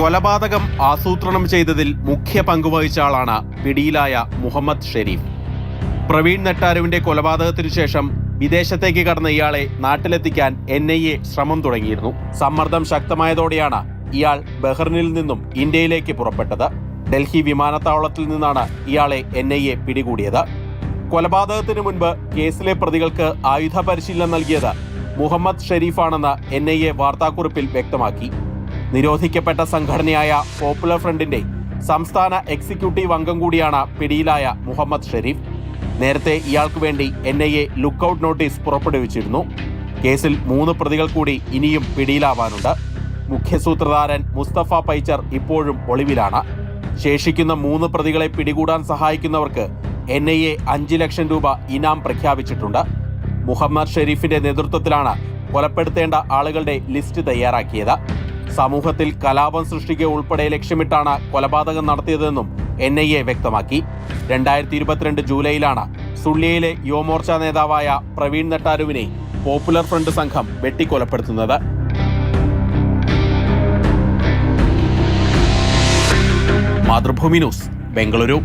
കൊലപാതകം ആസൂത്രണം ചെയ്തതിൽ മുഖ്യ പങ്കുവഹിച്ച ആളാണ് പിടിയിലായ മുഹമ്മദ് ഷെരീഫ്. പ്രവീൺ നെട്ടാരുവിന്റെ കൊലപാതകത്തിനു ശേഷം വിദേശത്തേക്ക് കടന്ന ഇയാളെ നാട്ടിലെത്തിക്കാൻ എൻ ഐ എ ശ്രമം തുടങ്ങിയിരുന്നു. സമ്മർദ്ദം ശക്തമായതോടെയാണ് ഇയാൾ ബഹ്റിനിൽ നിന്നും ഇന്ത്യയിലേക്ക് പുറപ്പെട്ടത്. ഡൽഹി വിമാനത്താവളത്തിൽ നിന്നാണ് ഇയാളെ എൻ ഐ എ പിടികൂടിയത്. കൊലപാതകത്തിന് മുൻപ് കേസിലെ പ്രതികൾക്ക് ആയുധ പരിശീലനം നൽകിയത് മുഹമ്മദ് ഷെരീഫാണെന്ന് എൻ ഐ എ വാർത്താക്കുറിപ്പിൽ വ്യക്തമാക്കി. നിരോധിക്കപ്പെട്ട സംഘടനയായ പോപ്പുലർ ഫ്രണ്ടിന്റെ സംസ്ഥാന എക്സിക്യൂട്ടീവ് അംഗം കൂടിയാണ് പിടിയിലായ മുഹമ്മദ് ഷെരീഫ്. നേരത്തെ ഇയാൾക്ക് വേണ്ടി N I A lookout notice പുറപ്പെടുവിച്ചിരുന്നു. കേസിൽ മൂന്ന് പ്രതികൾ കൂടി ഇനിയും പിടിയിലാവാനുണ്ട്. മുഖ്യസൂത്രധാരൻ മുസ്തഫ പൈച്ചർ ഇപ്പോഴും ഒളിവിലാണ്. ശേഷിക്കുന്ന മൂന്ന് പ്രതികളെ പിടികൂടാൻ സഹായിക്കുന്നവർക്ക് എൻ ഐ എ അഞ്ച് ലക്ഷം രൂപ ഇനാം പ്രഖ്യാപിച്ചിട്ടുണ്ട്. മുഹമ്മദ് ഷെരീഫിന്റെ നേതൃത്വത്തിലാണ് കൊലപ്പെടുത്തേണ്ട ആളുകളുടെ ലിസ്റ്റ് തയ്യാറാക്കിയത്. സമൂഹത്തിൽ കലാപം സൃഷ്ടിക്കുക ഉൾപ്പെടെ ലക്ഷ്യമിട്ടാണ് കൊലപാതകം നടത്തിയതെന്നും എൻ ഐ എ വ്യക്തമാക്കി. രണ്ടായിരത്തി ഇരുപത്തിരണ്ട് ജൂലൈയിലാണ് സുള്ളിയയിലെ യുവമോർച്ച നേതാവായ പ്രവീൺ നെട്ടാരുവിനെ പോപ്പുലർ ഫ്രണ്ട് സംഘം വെട്ടിക്കൊലപ്പെടുത്തുന്നത്. മാതൃഭൂമി ന്യൂസ് ബംഗളൂരു.